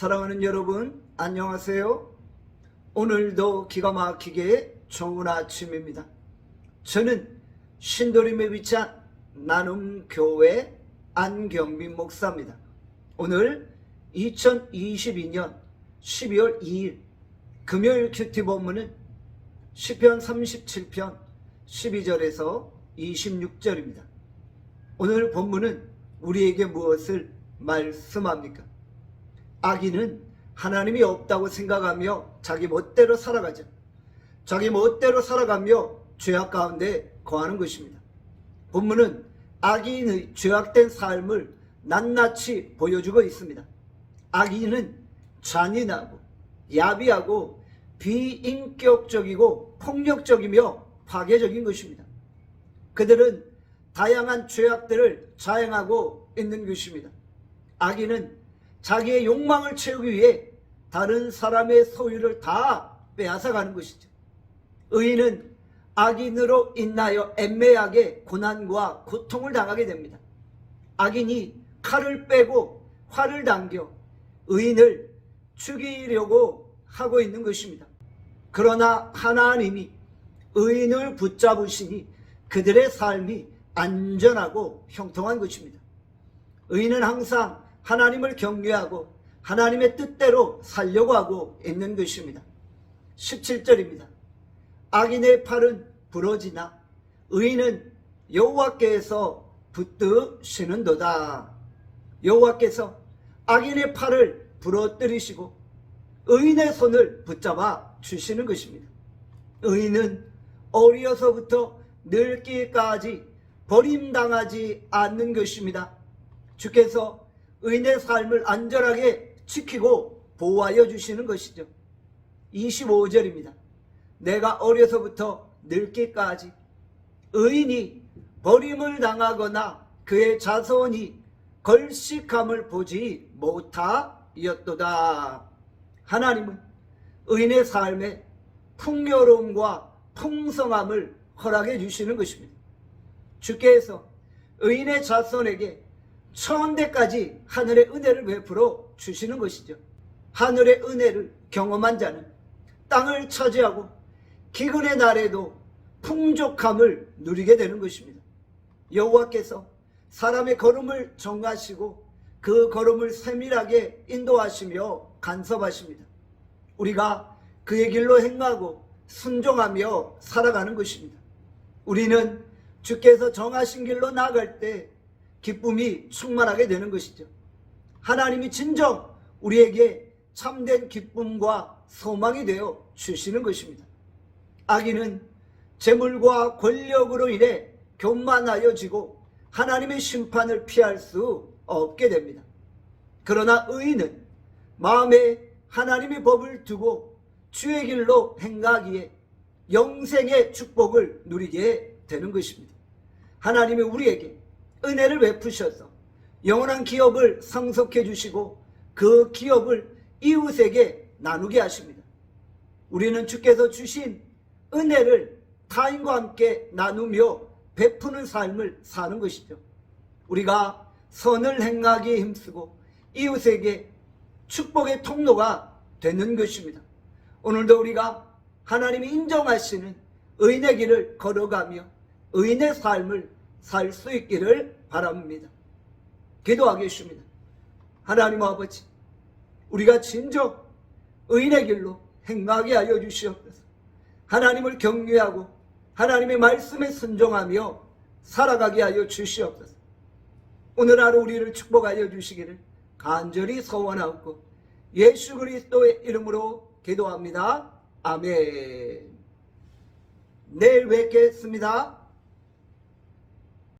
사랑하는 여러분, 안녕하세요. 오늘도 기가 막히게 좋은 아침입니다. 저는 신도림에 위치한 나눔교회 안경민 목사입니다. 오늘 2022년 12월 2일 금요일 큐티 본문은 시편 37편 12절에서 26절입니다. 오늘 본문은 우리에게 무엇을 말씀합니까? 악인은 하나님이 없다고 생각하며 자기 멋대로 살아가죠. 자기 멋대로 살아가며 죄악 가운데 거하는 것입니다. 본문은 악인의 죄악된 삶을 낱낱이 보여주고 있습니다. 악인은 잔인하고 야비하고 비인격적이고 폭력적이며 파괴적인 것입니다. 그들은 다양한 죄악들을 자행하고 있는 것입니다. 악인은 자기의 욕망을 채우기 위해 다른 사람의 소유를 다 빼앗아가는 것이죠. 의인은 악인으로 인하여 애매하게 고난과 고통을 당하게 됩니다. 악인이 칼을 빼고 활을 당겨 의인을 죽이려고 하고 있는 것입니다. 그러나 하나님이 의인을 붙잡으시니 그들의 삶이 안전하고 형통한 것입니다. 의인은 항상 하나님을 경외하고 하나님의 뜻대로 살려고 하고 있는 것입니다. 17절입니다. 악인의 팔은 부러지나 의인은 여호와께서 붙드시는도다. 여호와께서 악인의 팔을 부러뜨리시고 의인의 손을 붙잡아 주시는 것입니다. 의인은 어려서부터 늙기까지 버림당하지 않는 것입니다. 주께서 의인의 삶을 안전하게 지키고 보호하여 주시는 것이죠. 25절입니다. 내가 어려서부터 늙기까지 의인이 버림을 당하거나 그의 자손이 걸식함을 보지 못하였도다. 하나님은 의인의 삶에 풍요로움과 풍성함을 허락해 주시는 것입니다. 주께서 의인의 자손에게 천대까지 하늘의 은혜를 베풀어 주시는 것이죠. 하늘의 은혜를 경험한 자는 땅을 차지하고 기근의 날에도 풍족함을 누리게 되는 것입니다. 여호와께서 사람의 걸음을 정하시고 그 걸음을 세밀하게 인도하시며 간섭하십니다. 우리가 그의 길로 행하고 순종하며 살아가는 것입니다. 우리는 주께서 정하신 길로 나아갈 때 기쁨이 충만하게 되는 것이죠. 하나님이 진정 우리에게 참된 기쁨과 소망이 되어 주시는 것입니다. 악인은 재물과 권력으로 인해 교만하여 지고 하나님의 심판을 피할 수 없게 됩니다. 그러나 의인은 마음에 하나님의 법을 두고 주의 길로 행하기에 영생의 축복을 누리게 되는 것입니다. 하나님이 우리에게 은혜를 베푸셔서 영원한 기업을 상속해 주시고 그 기업을 이웃에게 나누게 하십니다. 우리는 주께서 주신 은혜를 타인과 함께 나누며 베푸는 삶을 사는 것이죠. 우리가 선을 행하기에 힘쓰고 이웃에게 축복의 통로가 되는 것입니다. 오늘도 우리가 하나님이 인정하시는 의인의 길을 걸어가며 의인의 삶을 살 수 있기를 바랍니다. 기도하겠습니다. 하나님 아버지, 우리가 진정 의인의 길로 행하게 하여 주시옵소서. 하나님을 경외하고 하나님의 말씀에 순종하며 살아가게 하여 주시옵소서. 오늘 하루 우리를 축복하여 주시기를 간절히 소원하고 예수 그리스도의 이름으로 기도합니다. 아멘. 내일 뵙겠습니다.